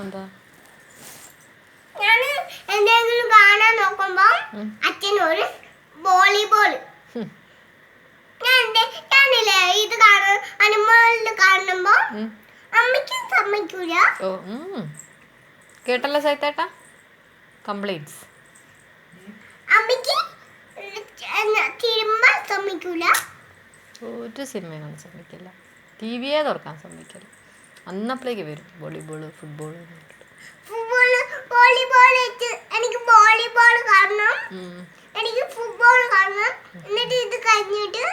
എന്താ? ഞാൻ എന്തെങ്കിലും കാണാൻ നോക്കുമ്പോ അച്ഛൻ അച്ഛനൊരു വോളിബോൾ ഞാൻ ഞാനില്ലേ ഇത് കാണും അനുമോളിൽ കാണുമ്പോ. അമ്മയ്ക്ക് സമ്മതിക്കൂല. ഓ. കേട്ടല്ലോ സൈത്തേട്ട കംപ്ലീറ്റ്സ് അമ്മയ്ക്ക് തിരുമ്പ സമ്മതിക്കൂല. ഒരു സിനിമയും സമ്മതിക്കില്ല. ടി വിയെ തുറക്കാൻ സമ്മതിക്കില്ല. അന്നപ്പോഴേക്ക് വരും വോളിബോൾ ഫുട്ബോൾ വോളിബോൾ എനിക്ക് വോളിബോൾ കാണണം. എനിക്ക് ഫുട്ബോൾ കാണണം. എന്നിട്ട് ഇത് കഴിഞ്ഞിട്ട്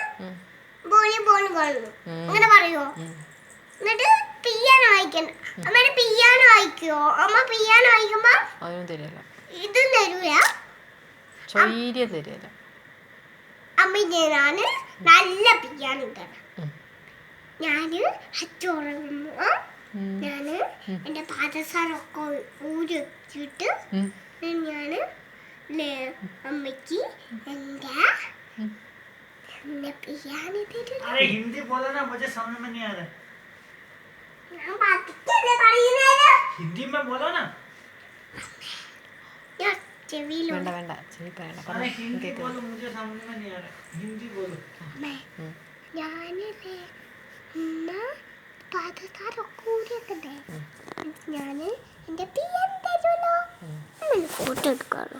വോളിബോൾ കാണണം. അങ്ങനെ പറയുമോ എന്നിട്ട് പിയാനോ വായിക്കണം അമ്മ പിയാനോ വായിക്കുവോ അമ്മ പിയാനോ വായിക്കുമ്പോ അതൊന്നും തരില്ല. ഇതും തരൂല. ചൊയ്ര്യം തരില്ല. അമ്മ ഞാൻ നല്ല പിയാനോ തരാം. ഞാന് അച്ചുറങ്ങുമ്പോ ഞാന് എന്റെ പാദസാരമൊക്കെ ഊരി വെച്ചിട്ട് ഉം. ഞാന് ലേ- അമ്മയ്ക്ക് എന്റെ എന്റെ പിയാനോ തരും अरे हिंदी बोलो ना मुझे समझ में नहीं आ रहा है ഞാൻ പതുക്കെയല്ലേ പറയുന്നത് हिंदी में बोलो ना ഞാൻ ചെവിയിലോ വേണ്ട വേണ്ട ചെവി പറയണ്ട अरे പറഞ്ഞോ. हिंदी കേക്ക്. बोलो मुझे समझ में नहीं आ रहा हिंदी बोलो അമ്മേ ഉം. എന്റെ ഫോട്ടോ എടുക്കാറോ